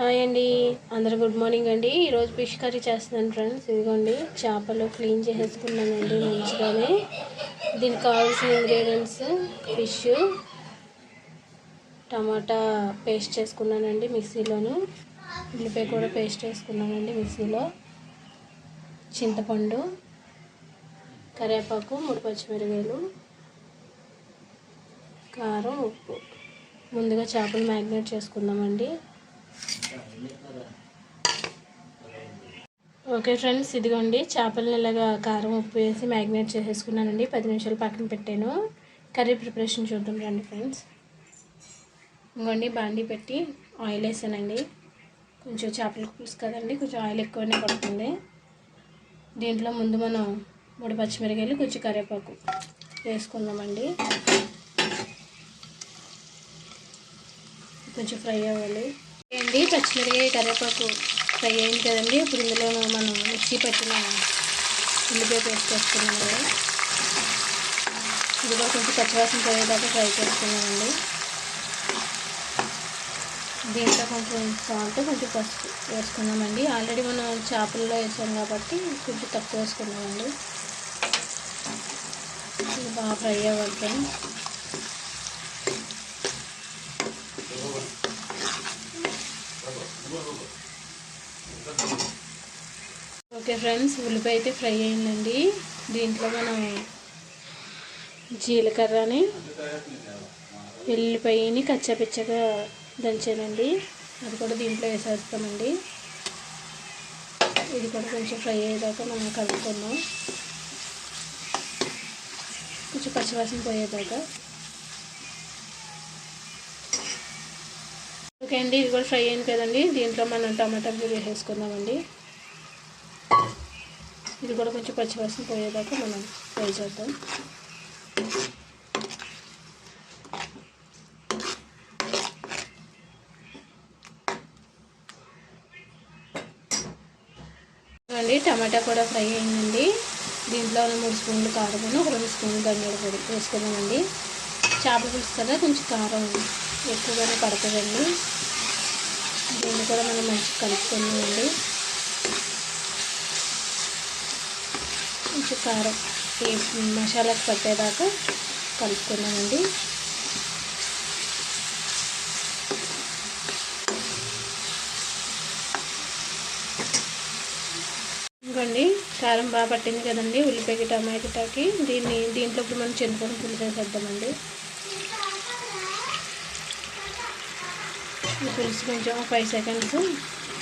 Hi అండి. అందరు good morning అండి. ఈరోజు ఫిష్ కర్రీ చేస్తున్నాను ఫ్రెండ్స్. ఇదిగోండి చేపలు క్లీన్ చేసేసుకున్నానండి మంచిగానే. దీనికి కావాల్సిన ఇంగ్రీడియంట్స్ ఫిష్ టమాటా పేస్ట్ చేసుకున్నానండి మిక్సీలోను. ఉల్లిపాయ కూడా పేస్ట్ వేసుకున్నానండి మిక్సీలో. చింతపండు కరివేపాకు మూడు పచ్చిమిరకాయలు కారం ఉప్పు. ముందుగా చేపలు మ్యాగ్నేట్ చేసుకుందామండి. ఓకే ఫ్రెండ్స్ ఇదిగోండి. చేపలను ఇలాగా కారం ఉప్పు వేసి మ్యాగ్నేట్ చేసేసుకున్నానండి. పది నిమిషాలు పక్కన పెట్టాను. కర్రీ ప్రిపరేషన్ చూద్దాం రండి ఫ్రెండ్స్. ఇంకోండి బాండీ పెట్టి ఆయిల్ వేసానండి. కొంచెం చేపల పులుసు కదండి కొంచెం ఆయిల్ ఎక్కువనే పడుతుంది. దీంట్లో ముందు మనం మూడు పచ్చిమిరకాయలు కొంచెం కరివేపాకు వేసుకుందామండి. కొంచెం ఫ్రై అవ్వాలి. అండి పచ్చిమిరకాయ కరివేపాకు ఫ్రై అయింది కదండి. ఇప్పుడు ఇందులో మనం మిక్సీ పట్టిన ఉల్లిపాయ పేస్ట్ వేసుకున్నామండి ఇది కూడా కొంచెం పచ్చివాసన పోయేదాకా ఫ్రై చేసుకున్నామండి. దీంట్లో కొంచెం సాల్ట్ కొంచెం పసుపు వేసుకున్నామండి. ఆల్రెడీ మనం చేపల్లో వేసాం కాబట్టి కొంచెం తక్కువ వేసుకున్నామండి. ఇది బాగా ఫ్రై అవ్వాలి ఓకే ఫ్రెండ్స్ ఉల్లిపాయ అయితే ఫ్రై అయిందండి. దీంట్లో మనం జీలకర్రని వెల్లిపాయని కచ్చాపిచ్చగా దంచానండి. అది కూడా దీంట్లో వేసేస్తామండి. ఇది కూడా కొంచెం ఫ్రై అయ్యేదాకా మనం కలుపుకుందాం. కొంచెం పచ్చివాసన పోయేదాకా. ఓకే అండి ఇది కూడా ఫ్రై అయింది కదండి. దీంట్లో మనం టమాటా కూడా వేసేసుకుందామండి. ఇది కూడా కొంచెం పచ్చివాసన పోయేదాకా మనం ఫ్రై చేద్దాం. అండి టమాటా కూడా ఫ్రై అయిందండి. దీంట్లో మూడు స్పూన్లు కారం ఒక రెండు స్పూన్లు ధనియాల పొడి వేసుకున్నామండి చేప పులుసు కదా కొంచెం కారం ఎక్కువగానే పడుతుందండి. దీన్ని కూడా మనం మంచిగా కలుపుకున్నామండి కొంచెం కారం ఈ మసాలాకు పట్టేదాకా కలుపుకున్నామండి. ఇంకోండి కారం బాగా పట్టింది కదండి ఉల్లిపాయకి టమాటాకి దీన్ని దీంట్లో ఇప్పుడు మనం చింతపండు పులుసు వేసేద్దామండి ఈ పులుసు కొంచెం ఫైవ్ సెకండ్స్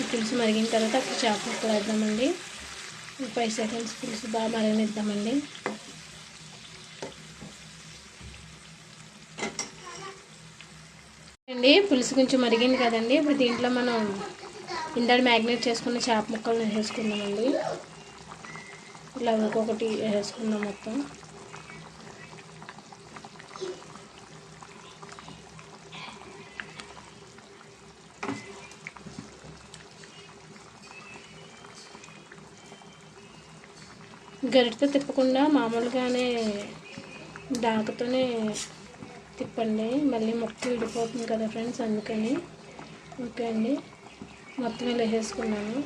ఈ పులుసు మరిగిన తర్వాత అక్కడ చేపలు వేద్దామండి. ఫైవ్ సెకండ్స్ పులుసు బాగా మరగనిద్దామండి. అండి పులుసు కొంచెం మరిగింది కదండి. ఇప్పుడు దీంట్లో మనం ఇందాడు మ్యాగ్నేట్ చేసుకున్న చేప ముక్కలు వేసుకుందామండి ఇలా ఒక్కొక్కటి వేసుకుందాం మొత్తం. గరిటతో తిప్పకుండా మామూలుగానే దాకతోనే తిప్పండి. మళ్ళీ మొక్క విడిపోతుంది కదా ఫ్రెండ్స్ అందుకని. ఓకే అండి. మొత్తం ఇలా వేసేసుకున్నాను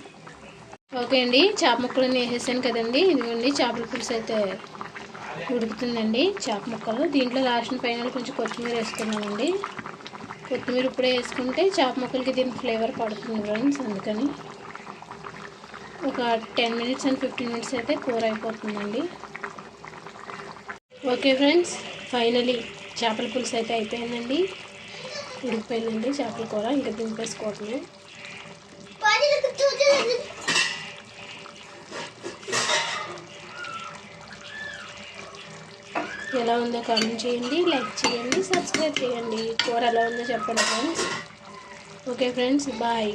ఓకే అండి చేప ముక్కలు వేసేసాను కదండి. ఇదిగోండి చేపల పులుసు అయితే ఉడుకుతుందండి. చేప ముక్కలు. దీంట్లో లాస్ట్ పైన కొంచెం కొత్తిమీర వేసుకున్నామండి. కొత్తిమీర ఇప్పుడే వేసుకుంటే చేప ముక్కలకి దీని ఫ్లేవర్ పడుతుంది ఫ్రెండ్స్ అందుకని. ఒక ten minutes and fifteen minutes అయితే కూర అయిపోతుందండి. ఓకే ఫ్రెండ్స్ ఫైనలీ చేపల పులుసు అయితే అయిపోయిందండి. ఉడికిపోయిందండి చేపల కూర ఇంకా దింపేసుకోవటమే. ఎలా ఉందో కామెంట్ చేయండి లైక్ చేయండి సబ్స్క్రైబ్ చేయండి. కూర ఎలా ఉందో చెప్పండి ఫ్రెండ్స్. Okay friends bye.